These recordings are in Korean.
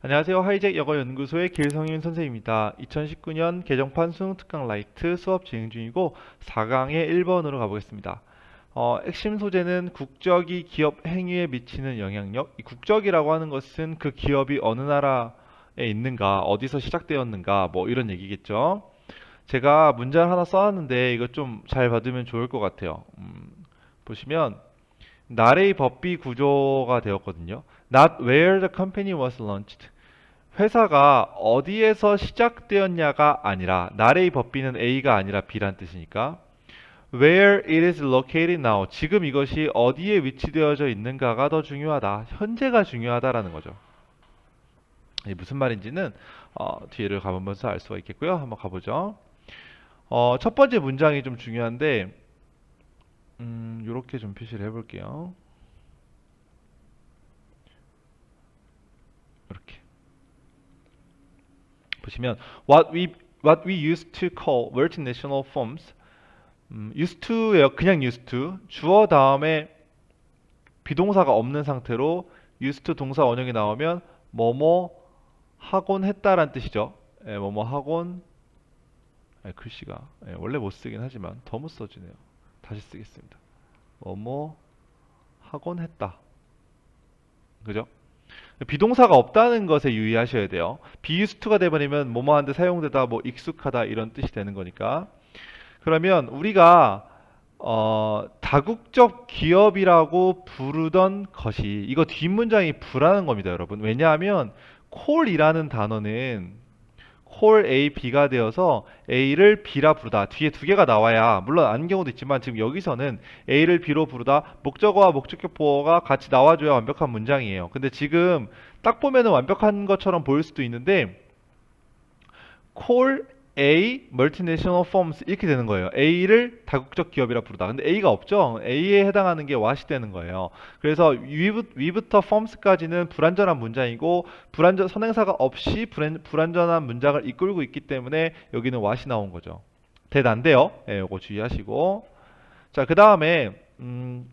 안녕하세요. 하이잭 영어 연구소의 길성윤 선생님입니다. 2019년 개정판 수능 특강 라이트 수업 진행 중이고 4강의 1번으로 가보겠습니다. 어, 핵심 소재는 국적이 기업 행위에 미치는 영향력. 이 국적이라고 하는 것은 그 기업이 어느 나라에 있는가, 어디서 시작되었는가, 뭐 이런 얘기겠죠. 제가 문제를 하나 써놨는데 이거 좀 잘 받으면 좋을 것 같아요. 음, 보시면 나레의 법비 구조가 되었거든요. Not where the company was launched. 회사가 어디에서 시작되었냐가 아니라 나레의 법비는 A가 아니라 B란 뜻이니까 where it is located now. 지금 이것이 어디에 위치되어져 있는가가 더 중요하다. 현재가 중요하다라는 거죠. 무슨 말인지는 어, 뒤를 가보면서 알 수가 있겠고요. 한번 가보죠. 어, 첫 번째 문장이 좀 중요한데 음, 이렇게 좀 표시를 해볼게요. 이렇게 보시면 what we what we used to call multinational firms 음, used to예요. 그냥 used to 주어 다음에 비동사가 없는 상태로 used to 동사 원형이 나오면 뭐뭐 하곤 했다란 뜻이죠. 예, 뭐뭐 하곤 예, 글씨가 예, 원래 못 쓰긴 하지만 더 못 써지네요. 다시 쓰겠습니다. 뭐뭐 하곤 했다. 그죠? 비동사가 없다는 것에 유의하셔야 돼요. 비유스투가 돼버리면 뭐뭐한데 사용되다, 뭐 익숙하다 이런 뜻이 되는 거니까. 그러면 우리가 어, 다국적 기업이라고 부르던 것이 이거 뒷문장이 불안한 겁니다, 여러분. 왜냐하면 콜이라는 단어는 콜 A, B가 되어서 A를 B라 부르다. 뒤에 두 개가 나와야 물론 아닌 경우도 있지만 지금 여기서는 A를 B로 부르다. 목적어와 목적격 보어가 같이 나와줘야 완벽한 문장이에요. 근데 지금 딱 보면은 완벽한 것처럼 보일 수도 있는데 콜 A multinational firms 이렇게 되는 거예요. A를 다국적 기업이라 부르다. 근데 A가 없죠. A에 해당하는 게 what이 되는 거예요. 그래서 위부, 위부터 firms까지는 불완전한 문장이고 불완전 선행사가 없이 불안, 불완전한 문장을 이끌고 있기 때문에 여기는 what이 나온 거죠. 대단데요. 예, 요거 주의하시고. 자, 그 다음에 음,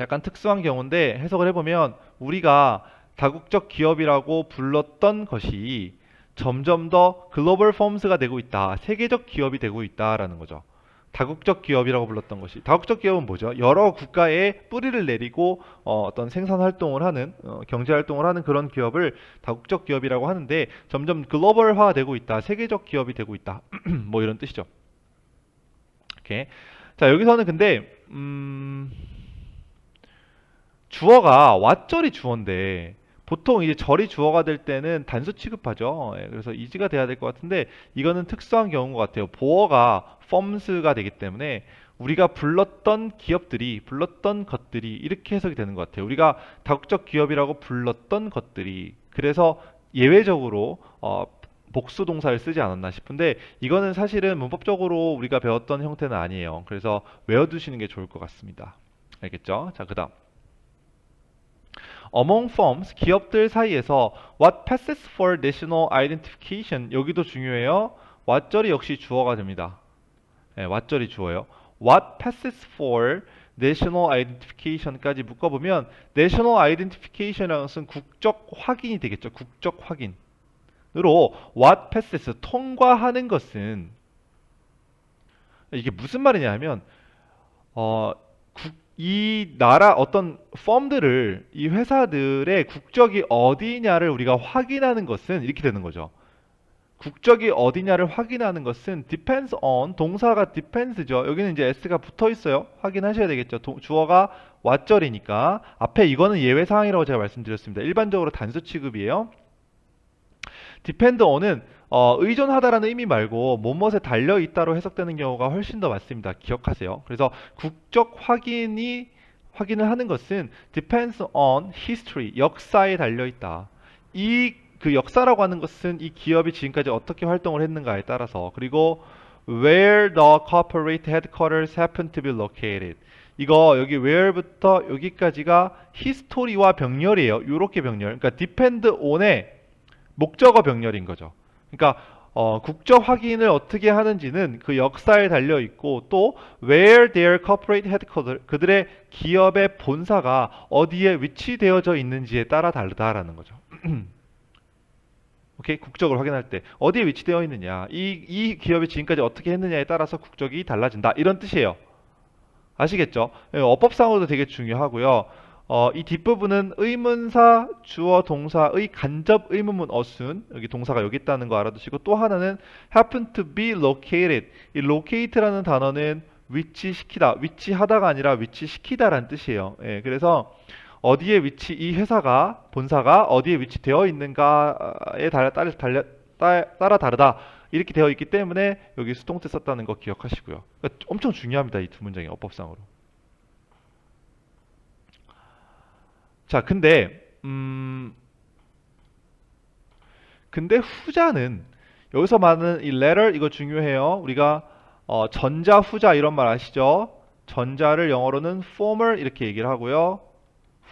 약간 특수한 경우인데 해석을 해보면 우리가 다국적 기업이라고 불렀던 것이 점점 더 글로벌 펌스가 되고 있다. 세계적 기업이 되고 있다라는 거죠. 다국적 기업이라고 불렀던 것이 다국적 기업은 뭐죠? 여러 국가에 뿌리를 내리고 어, 떤 생산 활동을 하는 어, 경제 활동을 하는 그런 기업을 다국적 기업이라고 하는데 점점 글로벌화 되고 있다. 세계적 기업이 되고 있다. 뭐 이런 뜻이죠. 이렇게. 자, 여기서는 근데 음 주어가 왓절이 주어인데 보통 이제 절이 주어가 될 때는 단수 취급하죠. 예, 그래서 이지가 돼야 될 것 같은데 이거는 특수한 경우인 것 같아요. 보어가 firms가 되기 때문에 우리가 불렀던 기업들이 불렀던 것들이 이렇게 해석이 되는 것 같아요. 우리가 다국적 기업이라고 불렀던 것들이 그래서 예외적으로 어, 복수 동사를 쓰지 않았나 싶은데 이거는 사실은 문법적으로 우리가 배웠던 형태는 아니에요. 그래서 외워두시는 게 좋을 것 같습니다. 알겠죠? 자, 그 다음. Among firms 기업들 사이에서 what passes for national identification 여기도 중요해요. what절이 역시 주어가 됩니다. 네, what절이 주어요. what passes for national identification까지 묶어보면 national identification이라는 것은 국적 확인이 되겠죠. 국적 확인으로 what passes 통과하는 것은 이게 무슨 말이냐면 어, 국, 이 나라 어떤 펌들을 이 회사들의 국적이 어디냐를 우리가 확인하는 것은 이렇게 되는 거죠. 국적이 어디냐를 확인하는 것은 depends on 동사가 depends죠. 여기는 이제 s가 붙어 있어요. 확인하셔야 되겠죠. 도, 주어가 왓절이니까 앞에 이거는 예외 사항이라고 제가 말씀드렸습니다. 일반적으로 단수 취급이에요. Depend on은 어, 의존하다라는 의미 말고 뭐뭇에 달려 있다로 해석되는 경우가 훨씬 더 많습니다. 기억하세요. 그래서 국적 확인이 확인을 하는 것은 depends on history, 역사에 달려 있다. 이 그 역사라고 하는 것은 이 기업이 지금까지 어떻게 활동을 했는가에 따라서 그리고 where the corporate headquarters happen to be located. 이거 여기 where부터 여기까지가 history와 병렬이에요. 요렇게 병렬. 그러니까 depend on의 목적어 병렬인 거죠. 그러니까 어, 국적 확인을 어떻게 하는지는 그 역사에 달려 있고 또 where their corporate headquarters 그들의 기업의 본사가 어디에 위치되어져 있는지에 따라 다르다라는 거죠. 오케이 국적을 확인할 때 어디에 위치되어 있느냐 이, 이 기업이 지금까지 어떻게 했느냐에 따라서 국적이 달라진다 이런 뜻이에요 아시겠죠? 예, 어법상으로도 되게 중요하고요 어, 이 뒷부분은 의문사, 주어, 동사의 간접 의문문 어순 여기 동사가 여기 있다는 거 알아두시고 또 하나는 happen to be located 이 locate라는 단어는 위치시키다 위치하다가 아니라 위치시키다라는 뜻이에요 예, 그래서 어디에 위치 이 회사가 본사가 어디에 위치되어 있는가에 따라 따라, 달려- 따- 따라 다르다 이렇게 되어 있기 때문에 여기 수동태 썼다는 거 기억하시고요. 그러니까 엄청 중요합니다 이 두 문장이 어법상으로. 자, 근데 음 근데 후자는 여기서 말하는 이 letter 이거 중요해요. 우리가 어, 전자 후자 이런 말 아시죠? 전자를 영어로는 former 이렇게 얘기를 하고요.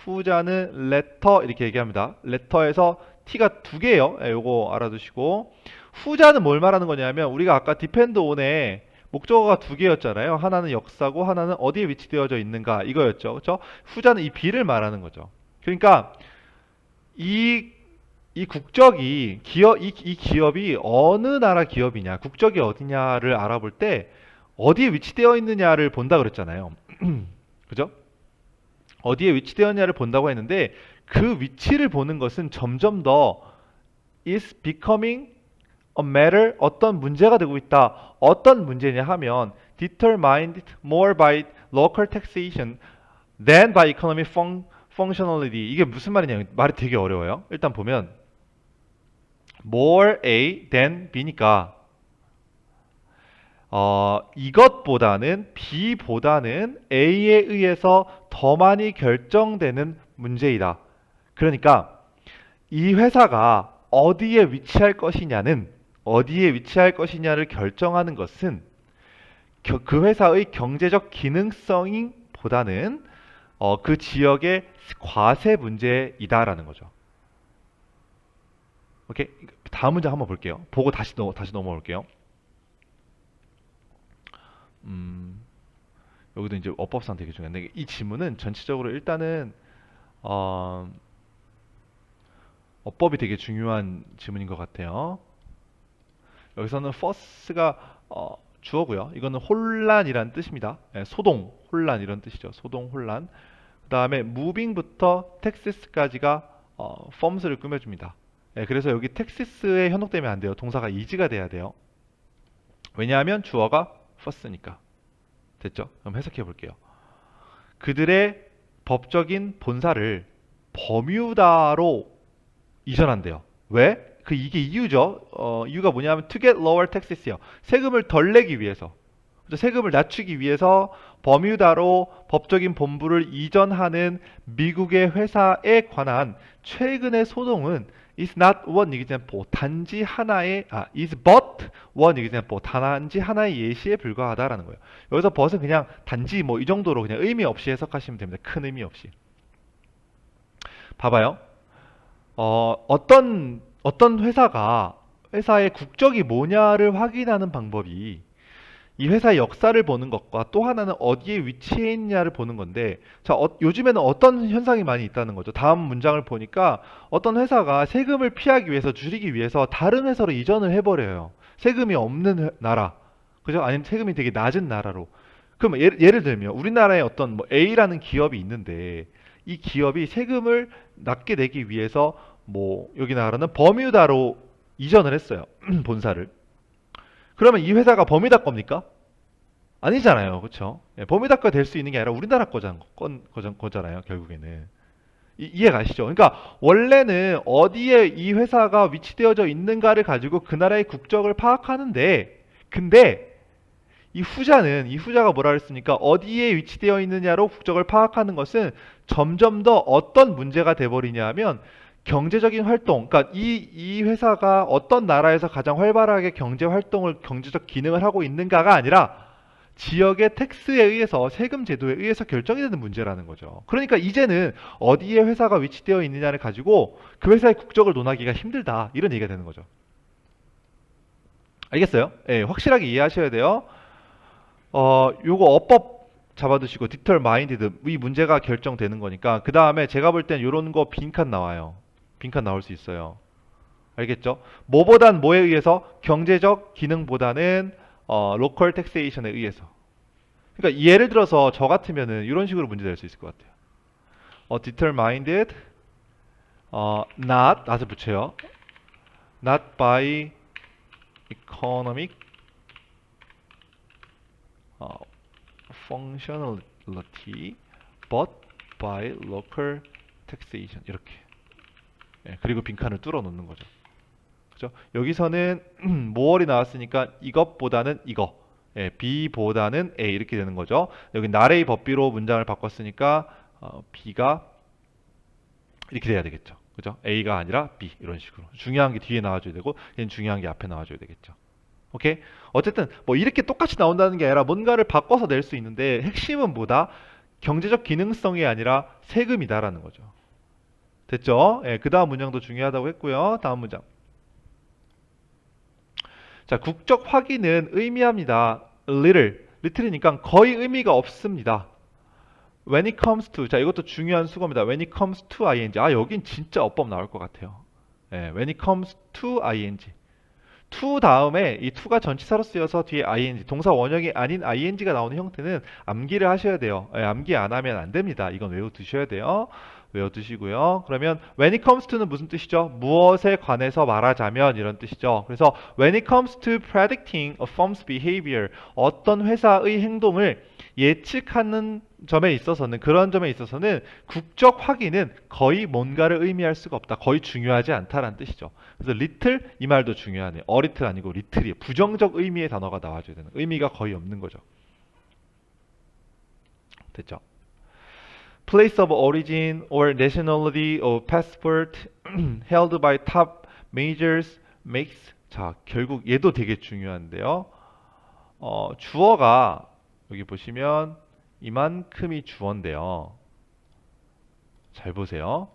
후자는 letter 이렇게 얘기합니다. letter에서 t가 두 개예요. 예, 요거 알아두시고 후자는 뭘 말하는 거냐면 우리가 아까 depend on에 목적어가 두 개였잖아요. 하나는 역사고 하나는 어디에 위치되어져 있는가 이거였죠. 그렇죠? 후자는 이 B를 말하는 거죠. 그러니까 이, 이 국적이 기업 이, 이 기업이 어느 나라 기업이냐, 국적이 어디냐를 알아볼 때 어디에 위치되어 있느냐를 본다 그랬잖아요. 그죠? 어디에 위치되어 있냐를 본다고 했는데 그 위치를 보는 것은 점점 더 is becoming a matter 어떤 문제가 되고 있다. 어떤 문제냐 하면 determined more by local taxation than by economic fun, functionality. 이게 무슨 말이냐? 말이 되게 어려워요. 일단 보면 more A than B니까 어, 이것보다는 B보다는 A에 의해서 더 많이 결정되는 문제이다. 그러니까 이 회사가 어디에 위치할 것이냐는 어디에 위치할 것이냐를 결정하는 것은 겨- 그 회사의 경제적 기능성이 보다는 어, 그 지역의 과세 문제이다라는 거죠. 오케이 다음 문장 한번 볼게요. 보고 다시 넘 다시 넘어올게요. 음, 여기도 이제 어법상 되게 중요한데 이 지문은 전체적으로 일단은 어, 어법이 되게 중요한 지문인 것 같아요. 여기서는 first가 어, 주어고요. 이거는 혼란이란 뜻입니다. 예, 소동, 혼란 이런 뜻이죠. 소동, 혼란. 그 다음에 moving부터 texas까지가 어, forms를 꾸며줍니다. 예, 그래서 여기 texas에 현혹되면 안 돼요. 동사가 is가 돼야 돼요. 왜냐하면 주어가 first니까. 됐죠? 그럼 해석해 볼게요. 그들의 법적인 본사를 버뮤다로 이전한대요. 왜? 그 이게 이유죠. 어, 이유가 뭐냐면 to get lower taxes요. 세금을 덜 내기 위해서. 세금을 낮추기 위해서 버뮤다로 법적인 본부를 이전하는 미국의 회사에 관한 최근의 소동은 is not one example. 단지 하나의 아 is but one example. 단지 하나의 예시에 불과하다라는 거예요. 여기서 but은 그냥 단지 뭐 이 정도로 그냥 의미 없이 해석하시면 됩니다. 큰 의미 없이. 봐봐요. 어, 어떤 어떤 회사가 회사의 국적이 뭐냐를 확인하는 방법이 이 회사의 역사를 보는 것과 또 하나는 어디에 위치해 있냐를 보는 건데 자 어- 요즘에는 어떤 현상이 많이 있다는 거죠. 다음 문장을 보니까 어떤 회사가 세금을 피하기 위해서 줄이기 위해서 다른 회사로 이전을 해버려요. 세금이 없는 회- 나라, 그죠? 아니면 세금이 되게 낮은 나라로. 그럼 예를, 예를 들면 우리나라에 어떤 뭐 A라는 기업이 있는데 이 기업이 세금을 낮게 내기 위해서 뭐 여기 나라는 버뮤다로 이전을 했어요. 본사를. 그러면 이 회사가 버뮤다 겁니까? 아니잖아요. 그렇죠? 버뮤다가 될수 있는 게 아니라 우리나라 거잖, 거잖아요. 결국에는. 이, 이해 가시죠? 그러니까 원래는 어디에 이 회사가 위치되어져 있는가를 가지고 그 나라의 국적을 파악하는데 근데 이 후자는 이 후자가 뭐라 그랬습니까? 어디에 위치되어 있느냐로 국적을 파악하는 것은 점점 더 어떤 문제가 돼 버리냐면 경제적인 활동, 그러니까 이, 이 회사가 어떤 나라에서 가장 활발하게 경제 활동을, 경제적 기능을 하고 있는가가 아니라 지역의 텍스에 의해서 세금 제도에 의해서 결정이 되는 문제라는 거죠. 그러니까 이제는 어디에 회사가 위치되어 있느냐를 가지고 그 회사의 국적을 논하기가 힘들다. 이런 얘기가 되는 거죠. 알겠어요? 예, 확실하게 이해하셔야 돼요. 어, 요거 어법 잡아두시고 determined 이 문제가 결정되는 거니까 그 다음에 제가 볼땐 요런 거 빈칸 나와요. 빈칸 나올 수 있어요. 알겠죠? 뭐보단 뭐에 의해서 경제적 기능보다는 어, local taxation에 의해서. 그러니까 예를 들어서 저 같으면은 이런 식으로 문제 될 수 있을 것 같아요. 어, determined 어, not not을 붙여요. not by economic 어, functionality but by local taxation 이렇게 예, 그리고 빈칸을 뚫어 놓는 거죠. 그죠? 여기서는 모월이 나왔으니까 이것보다는 이거 예, B보다는 A 이렇게 되는 거죠. 여기 나레이 법비로 문장을 바꿨으니까 어, B가 이렇게 돼야 되겠죠. 그죠? A가 아니라 B 이런 식으로 중요한 게 뒤에 나와줘야 되고 얘는 중요한 게 앞에 나와줘야 되겠죠. 오케이? 어쨌든 뭐 이렇게 똑같이 나온다는 게 아니라 뭔가를 바꿔서 낼 수 있는데 핵심은 뭐다? 경제적 기능성이 아니라 세금이다라는 거죠. 됐죠? 예, 그 다음 문장도 중요하다고 했고요. 다음 문장. 자, 국적 확인은 의미합니다. little. little이니까 거의 의미가 없습니다. when it comes to. 자, 이것도 중요한 수거입니다. when it comes to ing. 아, 여긴 진짜 어법 나올 것 같아요. 예, when it comes to ing. to 다음에 이 to가 전치사로 쓰여서 뒤에 ing, 동사 원형이 아닌 ing가 나오는 형태는 암기를 하셔야 돼요. 예, 암기 안 하면 안 됩니다. 이건 외워 두셔야 돼요. 외워두시고요. 그러면 when it comes to는 무슨 뜻이죠? 무엇에 관해서 말하자면 이런 뜻이죠. 그래서 when it comes to predicting a firm's behavior 어떤 회사의 행동을 예측하는 점에 있어서는 그런 점에 있어서는 국적 확인은 거의 뭔가를 의미할 수가 없다. 거의 중요하지 않다라는 뜻이죠. 그래서 little 이 말도 a little 아니고 little이 부정적 의미의 단어가 나와줘야 되는 의미가 거의 없는 거죠. 됐죠? Place of origin or nationality of passport held by top majors makes 자 결국 얘도 되게 중요한데요. 어, 주어가 여기 보시면 이만큼이 주어인데요. 잘 보세요.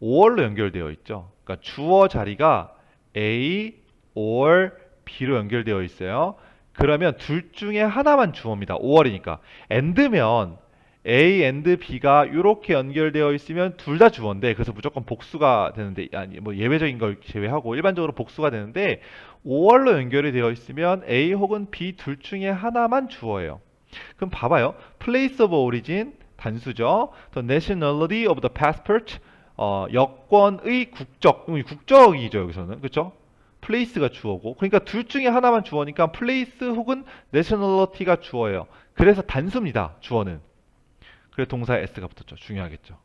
5월로 연결되어 있죠. 그러니까 주어 자리가 A or B로 연결되어 있어요. 그러면 둘 중에 하나만 주어입니다. 5월이니까. and면 A and B가 이렇게 연결되어 있으면 둘 다 주어인데 그래서 무조건 복수가 되는데 아니 뭐 예외적인 걸 제외하고 일반적으로 복수가 되는데 5월로 연결이 되어 있으면 A 혹은 B 둘 중에 하나만 주어예요. 그럼 봐봐요. place of origin 단수죠. the nationality of the passport 어, 여권의 국적 음, 국적이죠 여기서는 그렇죠? place가 주어고 그러니까 둘 중에 하나만 주어니까 place 혹은 nationality가 주어예요. 그래서 단수입니다. 주어는. 그래서 동사에 s가 붙었죠. 중요하겠죠.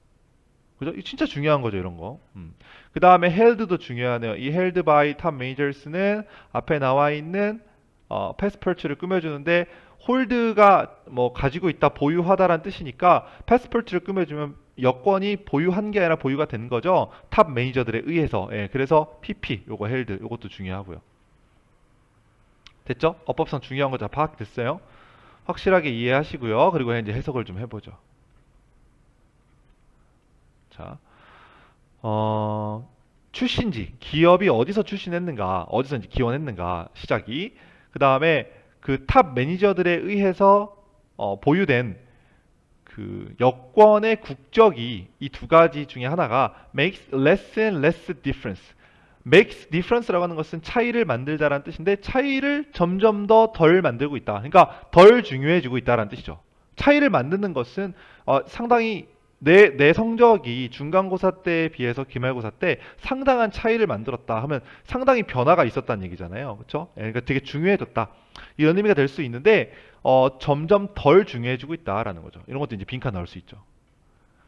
그죠? 이 진짜 중요한 거죠, 이런 거. 음. 그 다음에 held도 중요하네요. 이 held by top majors는 앞에 나와 있는 어, 패스퍼트를 꾸며주는데 홀드가 뭐 가지고 있다, 보유하다라는 뜻이니까 패스퍼트를 꾸며주면 여권이 보유한 게 아니라 보유가 된 거죠. 탑 매니저들에 의해서. 예, 그래서 PP, 요거 헬드, 요것도 중요하고요. 됐죠? 어법상 중요한 거다 파악됐어요? 확실하게 이해하시고요. 그리고 이제 해석을 좀 해보죠. 자, 어, 출신지, 기업이 어디서 출신했는가, 어디서 이제 기원했는가, 시작이. 그 다음에 그 탑 매니저들에 의해서 어, 보유된 그 여권의 국적이 이 두 가지 중에 하나가 makes less and less difference. makes difference라고 하는 것은 차이를 만들다라는 뜻인데 차이를 점점 더 덜 만들고 있다. 그러니까 덜 중요해지고 있다라는 뜻이죠. 차이를 만드는 것은 어, 상당히 내, 내 성적이 중간고사 때에 비해서 기말고사 때 상당한 차이를 만들었다 하면 상당히 변화가 있었다는 얘기잖아요. 그렇죠? 그러니까 되게 중요해졌다. 이런 의미가 될 수 있는데 어, 점점 덜 중요해지고 있다라는 거죠. 이런 것도 이제 빈칸 나올 수 있죠.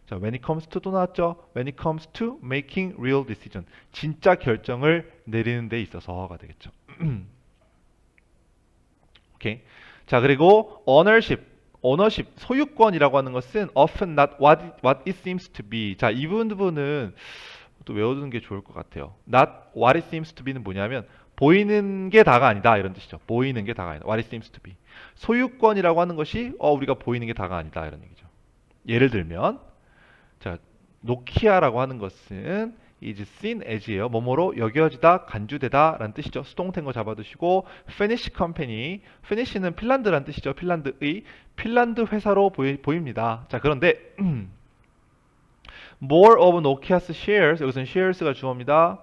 자, when it comes to도 나왔죠. when it comes to making real decision. 진짜 결정을 내리는 데 있어서가 되겠죠. 오케이. 자, 그리고 ownership. Ownership, 소유권이라고 하는 것은 often not what what it seems to be. 자, 이 부분은 또 외워두는 게 좋을 것 같아요. not what it seems to be는 뭐냐면 보이는 게 다가 아니다 이런 뜻이죠. 보이는 게 다가 아니다. what it seems to be. 소유권이라고 하는 것이 어 우리가 보이는 게 다가 아니다 이런 얘기죠. 예를 들면 자, 노키아라고 하는 것은 is seen as예요. 뭐뭐로 여겨지다, 간주되다 라는 뜻이죠. 수동태거 잡아두시고 Finnish company, Finish는 핀란드라는 뜻이죠. 핀란드의 핀란드 회사로 보이, 보입니다. 자, 그런데 more of Nokia's shares 여기서는 shares가 주어입니다.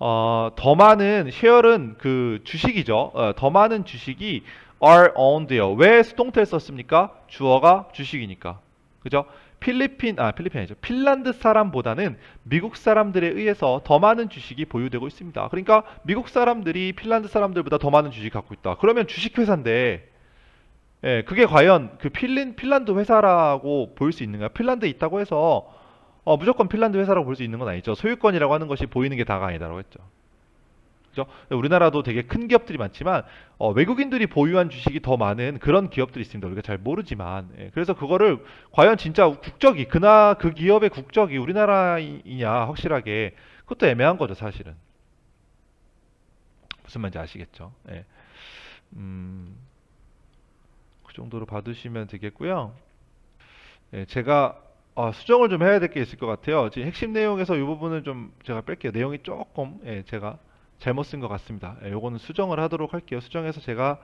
어, 더 많은 share은 그 주식이죠. 어, 더 많은 주식이 are owned요. 왜 수동태를 썼습니까? 주어가 주식이니까. 그죠? 필리핀 아 필리핀 아니죠. 핀란드 사람보다는 미국 사람들에 의해서 더 많은 주식이 보유되고 있습니다. 그러니까 미국 사람들이 핀란드 사람들보다 더 많은 주식 갖고 있다. 그러면 주식 회사인데 예, 그게 과연 그 필린 핀란드 회사라고 볼 수 있는가? 핀란드에 있다고 해서 어, 무조건 핀란드 회사라고 볼 수 있는 건 아니죠. 소유권이라고 하는 것이 보이는 게 다가 아니다라고 했죠. 그죠? 우리나라도 되게 큰 기업들이 많지만 어, 외국인들이 보유한 주식이 더 많은 그런 기업들이 있습니다. 우리가 잘 모르지만 예, 그래서 그거를 과연 진짜 국적이 그나 그 기업의 국적이 우리나라이냐 확실하게 그것도 애매한 거죠 사실은 무슨 말인지 아시겠죠? 예. 음, 그 정도로 받으시면 되겠고요. 예, 제가 아, 수정을 좀 해야 될 게 있을 것 같아요. 지금 핵심 내용에서 이 부분은 좀 제가 뺄게요. 내용이 조금 예, 제가 잘못 쓴 것 같습니다. 예, 요거는 수정을 하도록 할게요. 수정해서 제가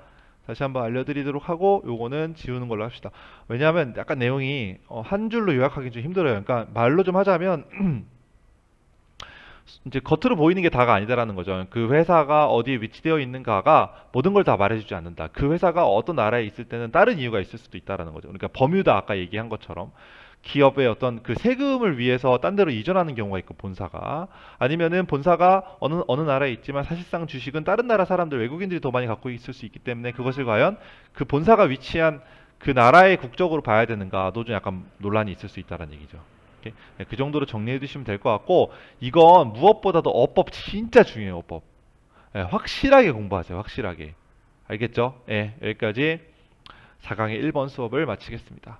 다시 한번 알려드리도록 하고 요거는 지우는 걸로 합시다. 왜냐하면 약간 내용이 어, 한 줄로 요약하기 좀 힘들어요. 그러니까 말로 좀 하자면 이제 겉으로 보이는 게 다가 아니다라는 거죠. 그 회사가 어디에 위치되어 있는가가 모든 걸 다 말해주지 않는다. 그 회사가 어떤 나라에 있을 때는 다른 이유가 있을 수도 있다라는 거죠. 그러니까 버뮤다 아까 얘기한 것처럼 기업의 어떤 그 세금을 위해서 딴 데로 이전하는 경우가 있고 본사가 아니면은 본사가 어느 어느 나라에 있지만 사실상 주식은 다른 나라 사람들 외국인들이 더 많이 갖고 있을 수 있기 때문에 그것을 과연 그 본사가 위치한 그 나라의 국적으로 봐야 되는가도 좀 약간 논란이 있을 수 있다는 얘기죠. 오케이? 네, 그 정도로 정리해 두시면 될 것 같고 이건 무엇보다도 어법 진짜 중요해요. 어법. 예, 확실하게 공부하세요. 확실하게. 알겠죠? 예, 여기까지 4강의 1번 수업을 마치겠습니다.